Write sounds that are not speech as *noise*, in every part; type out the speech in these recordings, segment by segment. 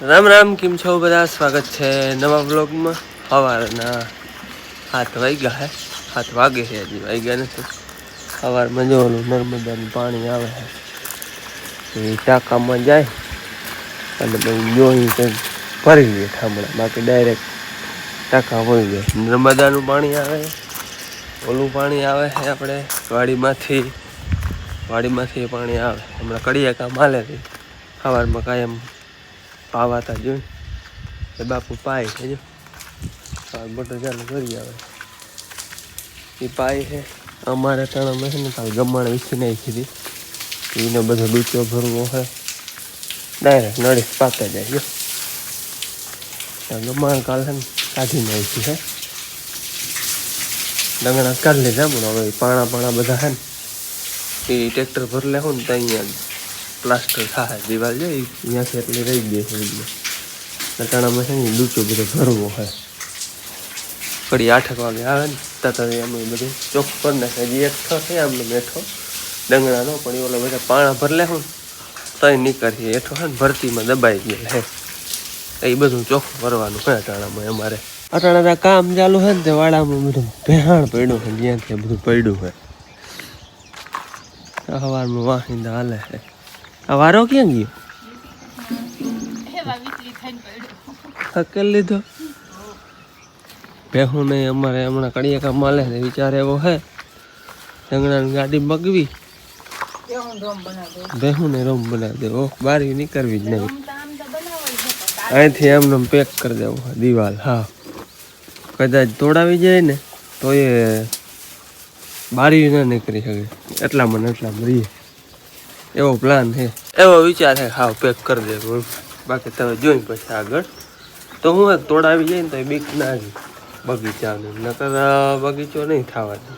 રામ રામ, કેમ છો બધા? સ્વાગત છે નવા બ્લોગમાં સવારના હાથ વાગ્યા હે. હાથ વાગે છે હજી, વાગ્યા નથી. સવારમાં જો ઓલું નર્મદાનું પાણી આવે છે એ ટાંકામાં જાય અને પછી જોઈ કંઈક ભરી લે ઠામડા બાકી ડાયરેક્ટ ટાંકા વહી જાય. નર્મદાનું પાણી આવે ઓલું પાણી આવે છે આપણે, વાડીમાંથી. વાડીમાંથી પાણી આવે. હમણાં કડિયા કામ હાલે સવારમાં કાયમ પાવાતા જોઈ એ બાપુ પાય છે જો. મોટર ચાલુ કરી આવે. એ પાય છે. અમારે ત્રણ અમે છે ને કાલ ગમણ વીસી નાખી કીધી એનો બધો ડૂચો ભરવો હોય. ડાયરેક્ટ નળી પાતા જાય, જો. ગમાણ કાલ છે ને કાઢી નાખી છે. ડંગણા કાઢી લીધા પણ હવે પાણા પાણા બધા છે ને. એ ટ્રેક્ટર ભર લેવું ને તો અહીંયા પ્લાસ્ટર થાય, દિવાલ છે અહીંયાથી એટલી રહી ગઈ છે એટલે. નટાણામાં છે ને લૂચો બધો ભરવો હોય. કડી આઠક વાગે આવે ને, ત્યાં એમ બધું ચોખ્ખ પર નાખે હજી એક થો છે, આમને મેઠો ડંગણાનો પણ ઓલો બધા પાણા ભરલે હું, તય નીકળીએ. એઠો છે ને, ભરતીમાં દબાઈ ગયેલ હે. એ બધું ચોખ્ખું કરવાનું હોય અટાણામાં અમારે. અટાણા કામ ચાલુ છે ને, તે વાડામાં બધું ભેહાણ પડ્યું છે જ્યાંથી બધું પડ્યું હોય સવારમાં વાહિંદા હાલે આ વારો ક્યાં ગયો? હકેલ લીધો? ભેહું નહીં અમારે હમણાં કડિયા કામ માલે ને વિચાર એવો હે રીંગણાની ગાડી મગવી. ભેહું ને રોમ બનાવી દેવો બારી નીકળવી જ નહીં. અહીંથી એમને પેક કરી દેવો દિવાલ હા. કદાચ તોડાવી જાય ને તો એ બારી ના નીકળી શકે. એટલામાં ને એટલામાં રહીએ. એવો પ્લાન છે. એવો વિચાર છે હા પેક કરી દે બાકી તમે જોઈ પછી આગળ. તો હું એક તોડાવી જાય ને તો એ બીક ના જ બગીચાનું. નકર બગીચો નહીં થવાનો.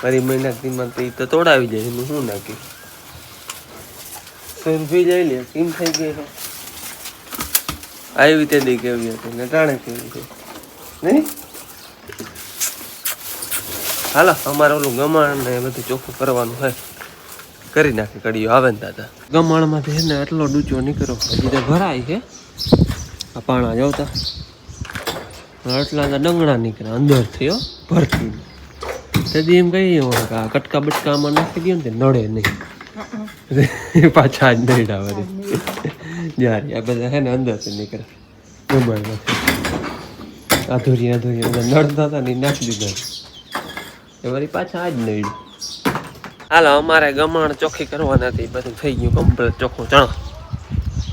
ફરી મહિના તો ઈ તો તોડાવી જાય એનું શું નાખી સુરભી લઈ લે કેમ થઈ ગઈ આવી રીતે દી કેવી હતી ને જાણે કેવી છે નહીં? હાલો, અમારે ઓલું ગમાણ ને બધું ચોખ્ખું કરવાનું હોય. કરી નાખે કડીઓ આવે ને દાદા. ગમાણમાંથી છે ને એટલો ડૂચો નીકળો હજી તો ભરાય છે. આ પાણા જોતા. એટલા તો ડંગણા નીકળ્યા અંદરથી હો ભરતી. તેથી એમ કહીએ હોય કે આ કટકા બટકામાં નાખી દઈએ ને નડે નહીં. *laughs* પાછા જ નહીં આવે જ્યારે આ બધા છે ને અંદરથી નીકળે ગમાણમાંથી. અધૂરી અધૂરી અંદર નડતા હતા ને નાખી દીધા. એ વળી પાછા આજ નહીં હાલો અમારે ગમાણ ચોખ્ખી કરવાના હતી બધું થઈ ગયું કમ્પ્લીટ ચોખ્ખું. ચણા.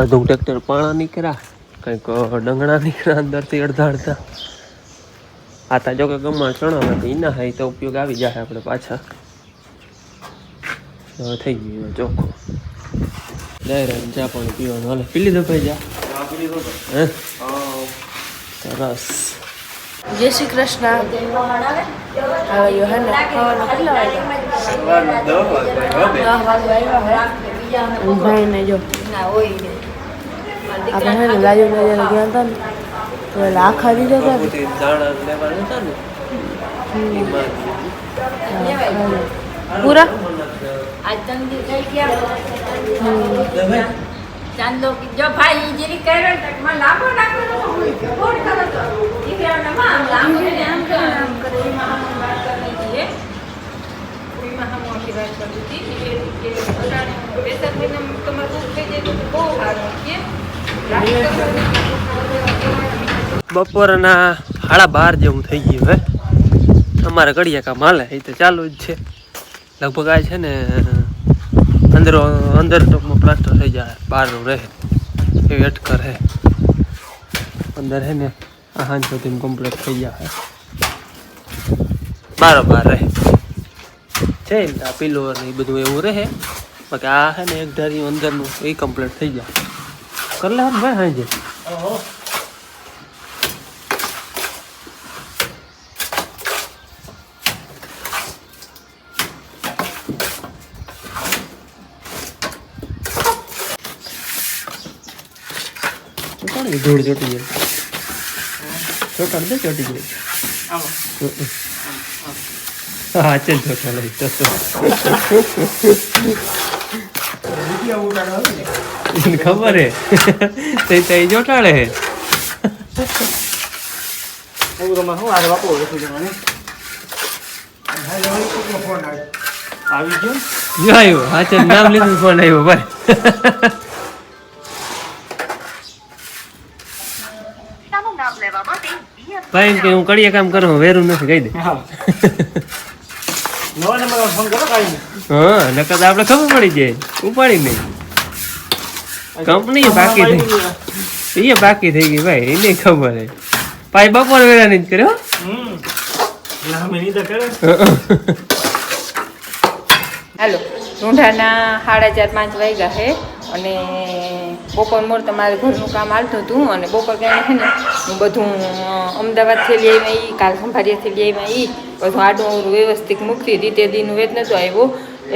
અડધું ટ્રેક્ટર પાણા નીકળ્યા કંઈક ડંગણા નીકળ્યા અંદરથી અડધા અડધા આ તા જોકે ગમાણ ચણા નથી ના હોય તો ઉપયોગ આવી જાય આપણે પાછા. થઈ ગયું ચોખ્ખું. ડાયરેક્ટ ચા પાણી પીવાનું. હાલે પી લીધો ભાઈ જા સરસ. જય શ્રી કૃષ્ણ. હવે યોહાને ખાવાનો કેટલા વાગ્યા? ભાઈને જો આપણે હે ને લાજુ નજર ગયા હતા ને તો એટલે આખા દીધા હતા પૂરા આજ તંદી થઈ ગયા ચાંદલો કી- જો ભાઈ જેરી કર્યો ને લાંબો. કરો તો? માં આમ લાંબો આમ કરે કરે. વાત કરવી હતી. કે- દુઃખ થઈ? બપોરના સાડા બાર જેવું થઈ ગયું હે અમારે ઘડિયા કામ હાલે, એ તો ચાલુ જ છે લગભગ આ છે ને, અંદર અંદર ટૂંકમાં પ્લાસ્ટર થઈ જાય, બહારનું રહે એવી અટકર હે અંદર હે ને, આ હાંજ સુધી કમ્પ્લીટ થઈ જાય બારોબાર રહે છે આપી લો ને એ બધું એવું રહે. બાકી આ છે ને એક ધારી અંદરનું એ કમ્પ્લીટ થઈ જાય. કર લે ભાઈ હાંજે. ધૂળ ચોટી જાય ચોટાડ દે ચોટી જાય હા ચલ ચોટા લઈ તો ખબર હે? તઈ તઈ ચોટાડે હે. આવી ગયો? જો આવ્યો. હાચર નામ લીધું ફોન આવ્યો ભાઈ. ભાઈ કે હું કડીએ કામ કરું વેરું નથી કહી દે. હા. નવા નંબર ફોન કરો કાંઈ હા નકર તો આપણે ખબર પડી જાય. ઉપાડી નહીં. કંપની બાકી થઈ એ બાકી થઈ ગઈ ભાઈ એને ખબર હે ભાઈ બપોર વેળા નહીં જ કર્યો. હાલો રૂંઢાના સાડા ચાર પાંચ વાગ્યા છે અને બપોર મોર તમારે ઘરનું કામ હાલતું હતું અને બપોર કાંઈ છે ને હું બધું અમદાવાદથી લઈ આવ્યા એ કાલ ખંભાળિયાથી લઈ આવ્યા એ બધું આડું વ્યવસ્થિત મૂકતી હતી તે દીનું વેત નહોતું આવ્યો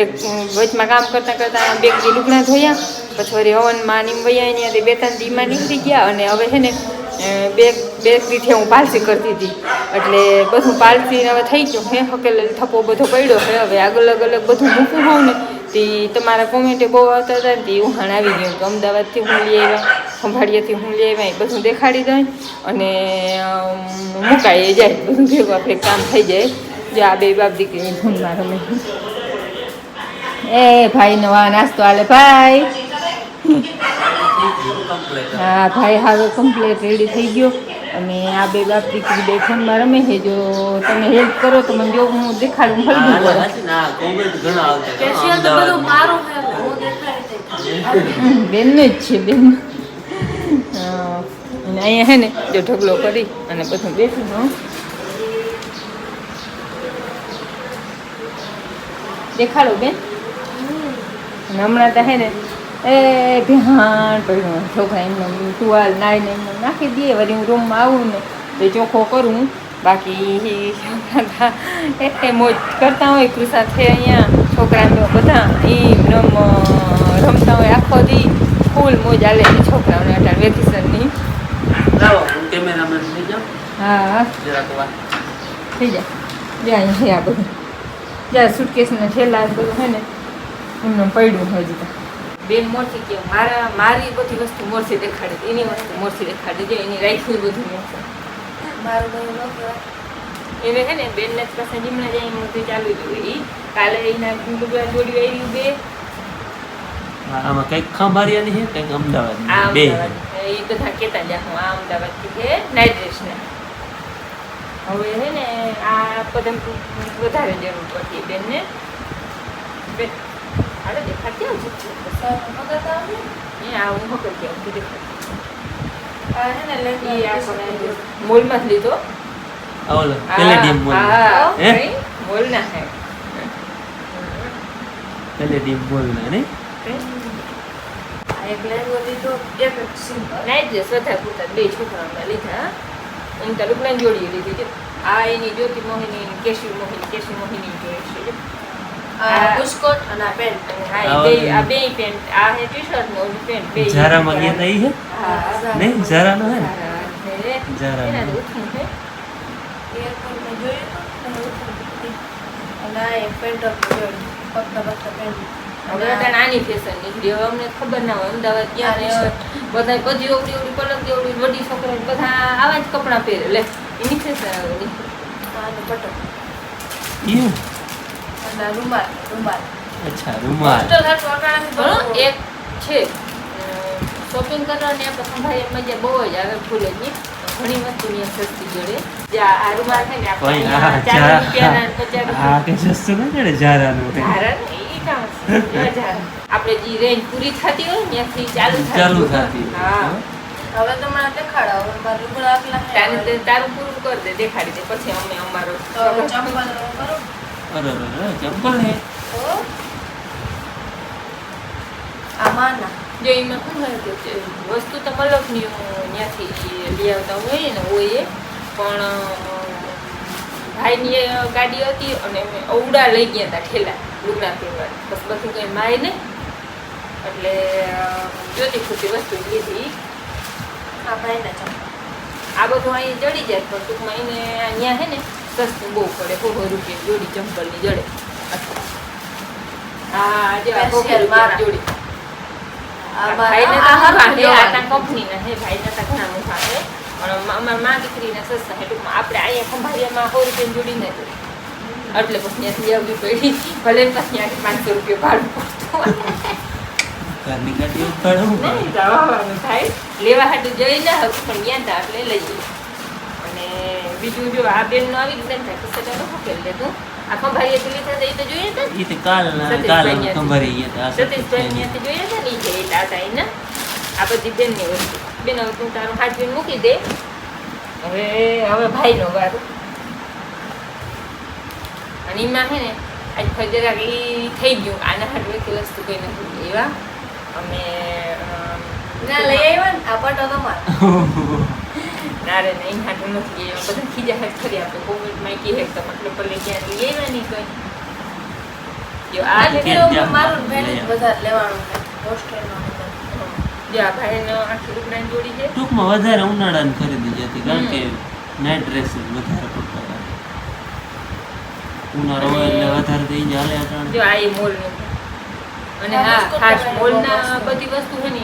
એક વચમાં કામ કરતાં કરતાં બે દી લુગડા ધોયા, પછી વળી હવનમાં નીમ વૈયા ત્યાં બે ત્રણ દીમાં નીકળી ગયા અને હવે છે ને બે બે દીથી હું પાલસી કરતી હતી. એટલે બધું પાલસી હવે થઈ ગયું હે, હકેલ થપ્પો બધો પડ્યો છે હવે આગળ અલગ અલગ બધું મૂકવું હોઉં ને તે તમારા કોમેન્ટે બહુ આવતા હતા તે ઉહાણ આવી ગયું. તો અમદાવાદથી હું લઈ આવ્યા, ખંભાળિયાથી હું લઈ આવ્યા, એ બધું દેખાડી દઉં અને મુકાઈ જાય, બધું ભેગું આપણે કામ થઈ જાય. જો આ બે બાપ દીકરી ધૂનમાં રમે. એ ભાઈ નવા નાસ્તો આલે, ભાઈ. હા ભાઈ હવે કમ્પ્લીટ રેડી થઈ ગયો. અને આ બે બાપ દીકરી બે ફોનમાં રમે છે. જો તમે હેલ્પ કરો તો મને જો હું દેખાડું હલવું બેનનું જ છે બેન. અને અહીંયા હે ને જો ઢગલો કરી અને પછી બેસી હું. દેખાડો બેન. અને હમણાં તો હે ને એ ધ્યાન પડ્યું. છોકરા એમને ટુવાલ નાઈને એમને નાખી દઈએ વળી હું રૂમમાં આવું ને તો ચોખ્ખો કરું. બાકી એટલે મોજ કરતા હોય કૃષા છે અહીંયા. છોકરાને બધા. એ રમ રમતા હોય આખો દી. ફૂલ મોજ આલે છોકરાઓને અટાણ વેકેશનની. હું થઈ જાય. જ્યાં છે આ બધું. જ્યાં સુટકેસના છેલ્લા બધું હોય ને એમને પડ્યું હજી તો. બેન મોરથી કે મારા મારી બધી વસ્તુ મોરથી દેખાડે એની વસ્તુ મોરથી દેખાડે જે એની રાખ્યું બધું મોરથી મારું બધું ન કહેવાય. એને છે ને બેનને પાસે જીમણા જાય મોરથી ચાલુ હતું એ કાલે એના ગુંડુગા જોડી આવી બે. આમાં કંઈક ખંભારિયાની છે કંઈક અમદાવાદ બે. એ બધા કહેતા જા હું આ અમદાવાદથી છે નાઇટ ડ્રેસને હવે છે ને આ બધા વધારે જરૂર પડતી બેનને. બેન હાલો દેખાડતી આવજો સારું મગાતા આવજો. એ આ હું આવતી છે ને મોલમાં જ લીધો ઓલો પેલેડિયમ મોલ હા હે? કઈ? હે પેલેડિયમ મોલ ના ને એક લેંગો લીધો એક સિમ્પલ નાઇટ ડ્રેસ બધા પૂરતા બે છોકરાઓના લીધા એમ તો જોડીએ જોડી લીધી છે આ એની જ્યોતિ મોહિની કેશી મોહિની કેશી મોહિની જોઈ છે. આ પેન્ટ. હા આ બે પેન્ટ. આ હે ટી શર્ટ ને પેન્ટ. બે ઝારામાં ગયા તા હે? હા નહીં ઝારાનો હે ને? ઝારા છે. ઝારાનો. એના તો ઉઠું છે. એરપોર્ટ મેં જોયું હતું અને આ એક પેન્ટ જોયું ફક્ત ફક્ત પેન્ટ. હવે અટાણે આની ફેશન નીકળી હવે અમને ખબર ના હોય અમદાવાદ ને બધા બધી ઓવડી ઓવડી પલક ઓવડી વડી છોકરા બધા આવા જ કપડાં પહેરે. લે એની ફેશન નીકળી. આનો રૂમાલ રૂમાલ. અચ્છા રૂમાલ. હોસ્ટેલ હાટુ એક છે. શોપિંગ કરવાની આપણે એમ જે બહુ જ આવે ફૂલેની ઘણી વસ્તુ ની સસ્તી જોડે. જે આ રૂમાલ છે ને આપણે રૂપિયાના આ કે સસ્તું ન. આપણે જે રેન્જ પૂરી થતી હોય ને ત્યાંથી ચાલુ થતી ચાલુ થતી હા. હવે તો મને દેખાડો હવે મારા લુગડા તારું પૂરું કરી દે દેખાડી દે પછી અમે અમારો ચંપલ કરું. અરે અરે અરે, ચંપલ હે તો આમાં ના જો એમાં શું હોય કે વસ્તુ તો મલકની ત્યાંથી લઈ આવતા હોય ને હોય પણ ભાઈની ગાડી હતી અને અમે અવડા લઈ ગયા હતા ઠેલા લુગડા તહેવાર બસ બધું કંઈ માય નહીં એટલે જોતી ખોટી વસ્તુ લીધી. આપણે ભાઈના ચંપલ આ બધું અહીં જડી જાય પણ ટૂંકમાં એને અહીંયા છે ને સસ્તું બહુ પડે. બહુ રૂપિયા જોડી ચંપલની જડે. હા જે. જોડી. એટલે પછી ત્યાંથી આવવી પડી. ભલે ને પછી ત્યાંથી પાંચસો રૂપિયા ભાડું પડતું ઘરની થાય. લેવા હાટું જઈ ના હતું પણ ત્યાં તા એટલે લઈએ. અને બીજું જો આ બેનનું આવી રીતે ને થાય કિસ્સા તો શું કરી લેતું આ ખંભાળિયાથી લીધા એ તો જોઈએ ને? એ તો કાલ કાલ ખંભારી હતા સતીશભાઈ ત્યાંથી જોઈએ ને ઈ છે એ તાતા એને આ બધી બેનની વસ્તુ. બેન હવે તું તારું હાથવીને મૂકી દે. હવે હવે ભાઈનો વારો. અને એમાં છે ને આજ ફજરાક એ થઈ ગયું. આના હાથ એક વસ્તુ કઈ નથી એવા. અમે ના લઈ આવ્યા ને આ પટો તમારો. *laughs* ના રે નહીં હાટું નથી એવા બધા ખીજા હાથ ખરી આપણે કોવિડમાં કી હેક તો મતલબ પલે ક્યાં લઈ આવ્યા નહીં કોઈ જો આ તો ત્યાં મારું લઈ આવ્યા. વધારે લેવાનું હોસ્ટેલમાં બધા. જો આ ભાઈનો આખી રૂપડાની જોડી છે ટૂંકમાં વધારે ઉનાળાની ખરીદી જતી કારણ કે નાઇટ ડ્રેસીસ વધારે પડતા હતા. ઉનાળો હોય એટલે વધારે થઈ જાય જો આ મોલનું અને આ હા બિસ્કુટ ખાસ મોલના બધી વસ્તુ છે ને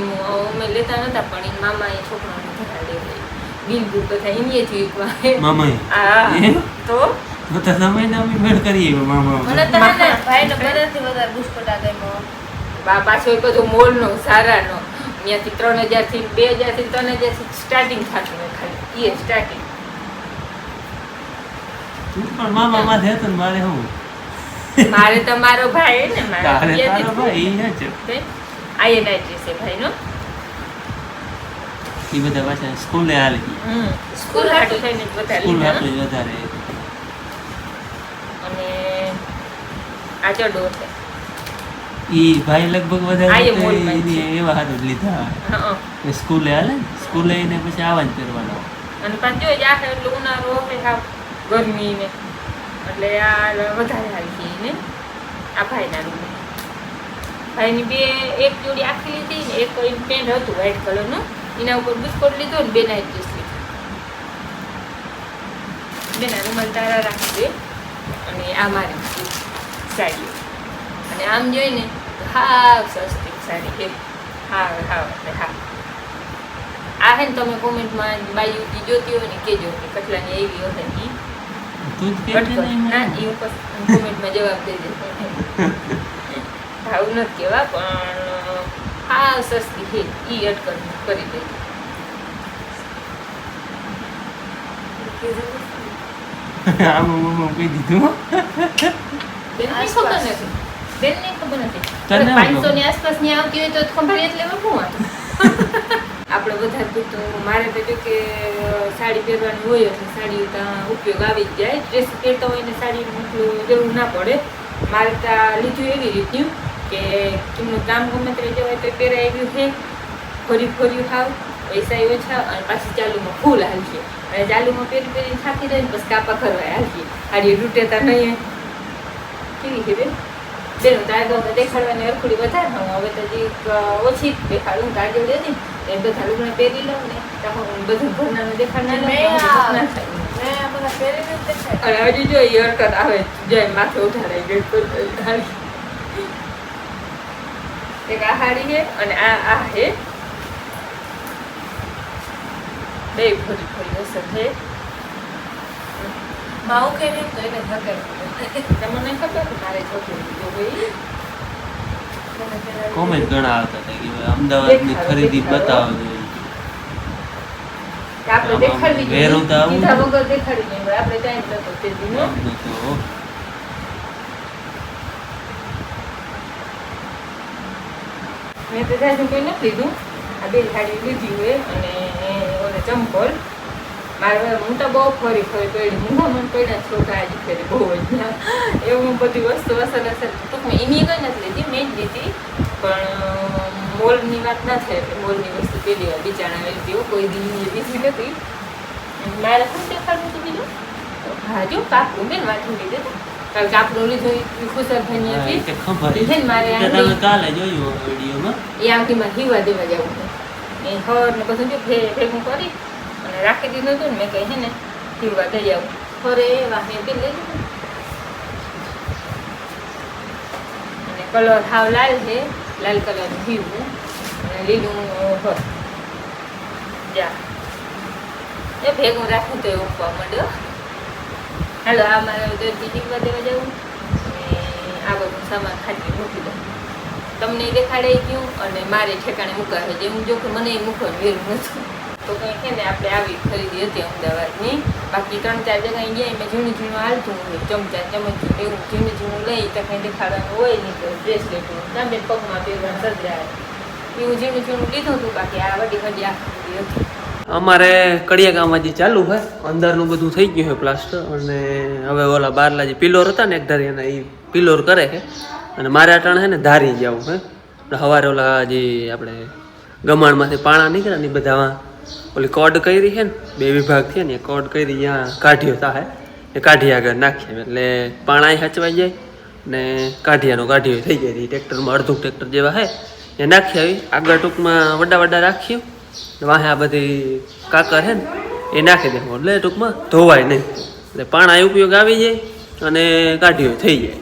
એમ અમે લેતા નતા પણ એ મામા એ છોકરાને ઘટાડે બિલ બુલ બધા એમનેથી એકવાર મામાએ? મામા એમ? તો? તો તો તમે ને અમે મેળ કરીએ મામા મને તો હે ને ભાઈનો બધાથી વધારે બિસ્કુટ ગયો બા પાછો એ બધો મોલનો સારાનો. ત્યાંથી ત્રણ હજારથી બે હજારથી ત્રણ હજારથી સ્ટાર્ટિંગ થતું હોય ખાલી. એ સ્ટાર્ટિંગ પણ મામા માથે હતો ને મારે હું? મારે તો મારો ભાઈ ને મારે તારો ભાઈ છે આ એ નાઈટ છે ભાઈનો. એ બધા પાછા સ્કૂલે હાલે. સ્કૂલ હાટું થઈને જ બધા સ્કૂલ લીધા. જ વધારે. અને આ ચડો છે. ઈ ભાઈ લગભગ વધારે જ એવા હાથ જ લીધા સ્કૂલે હાલે સ્કૂલે એને પછી આવા જ કરવાનો. અને પાછો જોઈ આ એટલે ઉનાળો હોય હા ગરમી ને એટલે આ વધારે છે ને આ ભાઈના રૂમ ભાઈની બે એક જોડી આખી લીધી ને એક પેન્ટ હતું વ્હાઈટ કલરનું એના ઉપર બિસ્કોટ લીધો ને બે નાઇટ ડ્રેસ લીધો. બેના રૂમાલ તારા રાખી દે અને આ મારી સાડીઓ અને આમ જોઈને ને હાવ સસ્તી સાડી કે હાવ હાવ એટલે હા આ હે ને તમે કોમેન્ટમાં બાયુજી જોતી હોય ને કેજો કે કેટલાની એવી હોય ને. ના એ ઉપર કોમેન્ટમાં જવાબ દઈ દે *laughs* ભાવ નથી કહેવા પણ હા સસ્તી હે એ અટકર કરી દે. આમાં કહી દીધું. બેનને ખબર નથી. બેનને ખબર નથી. પાંચસો ની આસપાસની આવતી હોય તો ખંભાળી એટલે શું *laughs* આપણે બધા તો મારે તો કે સાડી પહેરવાની હોય એટલે સાડી ત્યાં ઉપયોગ આવી જ જાય. ડ્રેસ પહેરતા હોય ને સાડી જરૂર ના પડે. મારે ત્યાં લીધું એવી રીતનું. કે એમનું કામ ગમે તે જવાય તો પહેરાઈ આવ્યું છે. ફરી ફર્યું હાવ. પૈસા ઓછા અને પાછી ચાલુમાં ફૂલ હાલશે અને ચાલુમાં પહેરી પહેરીને થાકી જાય ને પછી કાપા કરવા હાલશે હારી તૂટેતા નહીં કેવી છે બેન? બેન તારે તો દેખાડવાની અરખુડી વધારે હું હવે તો જે ઓછી દેખાડું. હતી ને એ બધા લુગડા પહેરી લઉં ને તો હું બધું ઘરનાનું દેખાડ ના લઉં હજુ જો એ હરકત આવે જય માથે ઉઠાડાઈ ગઈ એક આ હાડી હે અને આ આ હે. બે ફરી ફરી અસર છે માવું કે તો એને ધકેલ. તમને ખબર? મારે છોકરી જો ભાઈ મને પહેરાવી કોમેન્ટ ઘણા આવતા હતા કે અમદાવાદની ખરીદી બતાવો જોઈએ. આપણે દેખાડવી વેરો તો વગર દેખાડી નહીં હોય. આપણે ટાઈમ જ તે દીનો. આમ તો મેં તો સુધી કંઈ નથી લીધું. આ બે સાડી લીધી હોય અને ઓલે ચંપલ. મારે હું તો બહુ ફરી ફરી પડી. મુંહામાં પડ્યા છોકરા આજે ફરી બહુ જ એવું બધી વસ્તુ અસર અસર ટૂંકમાં એની કંઈ નથી લીધી મેં જ લીધી. પણ મોલની વાત ના થાય. એટલે મોલની વસ્તુ પેલી વાર બિચારા લીધી હો, કોઈ દી લીધી નથી. મારે શું દેખાડવું હતું બીજું? ભાજુ કાકું બેન વાંચી લીધું હતું. કારણ કે લીધું એ ખુશરભાઈની હતી. ખબર. એ ને મારે એ તો આંગળી- તમે કાલે જોયું વિડીયોમાં. એ આંટીમાં હીવા દેવા જવું છે એ હર ને બધું જો ભેગું કરી અને રાખી દીધું હતું ને મેં કહી છે ને હીવા દઈ આવું ફરે વાહે બી લઈ અને કલર હાવ લાલ છે. લાલ કલરનું પીવું અને લીલું હર. જા. એ ભેગું રાખું તો એ ઉપવા માંડ્યો હાલો, આ મારે ટીકવા દેવા જવું આ બધું સામાન ખાટી મૂકી દઉં. તમને દેખાડાઈ દેખાડે ગયું અને મારે ઠેકાણે મૂકાવે જે હું જો કે મને મૂકવાનું વેરું નતું તો કંઈ છે ને, આપણે આવી ખરીદી હતી અમદાવાદની. બાકી ત્રણ ચાર જગ્યાએ ગયા મેં ઝીણું ઝીણું હાલતું હોય, ચમચા ચમચ એવું. ઝીણું ઝીણું લઈ તો કંઈ દેખાડવાનું હોય નહીં, તો બ્રેસલેટ તાંબે પગમાં પહેરવા સજરા એવું ઝીણું ઝીણું લીધું હતું. બાકી આ વડી વડી આખી હતી. અમારે કડિયા કામ હજી ચાલુ હોય અંદરનું બધું થઈ ગયું છે પ્લાસ્ટર અને હવે ઓલા બારલા જે પિલોર હતા ને એક ધારી એના એ પિલોર કરે છે. અને મારે અટાણે છે ને ધારી જવું હે. એટલે સવારે ઓલા જે આપણે ગમાણમાંથી પાણા નીકળ્યા ને બધામાં ઓલી કોડ કરી છે ને, બે વિભાગ છે ને, એ કોડ કરી ત્યાં કાઢ્યો થાય એ કાઢી આગળ નાખીએ એટલે પાણા હચવાઈ જાય ને કાઢિયાનો કાઢ્યો થઈ જાય. ટ્રેક્ટરમાં અડધું ટ્રેક્ટર જેવા હે. એ નાખી આવી આગળ ટૂંકમાં વડા વડા રાખ્યું. વાહે આ બધી કાકર હે ને, એ નાખી દેવું એટલે ટૂંકમાં ધોવાય નહીં. એટલે પાણા ઉપયોગ આવી જાય અને કાઢ્યો થઈ જાય.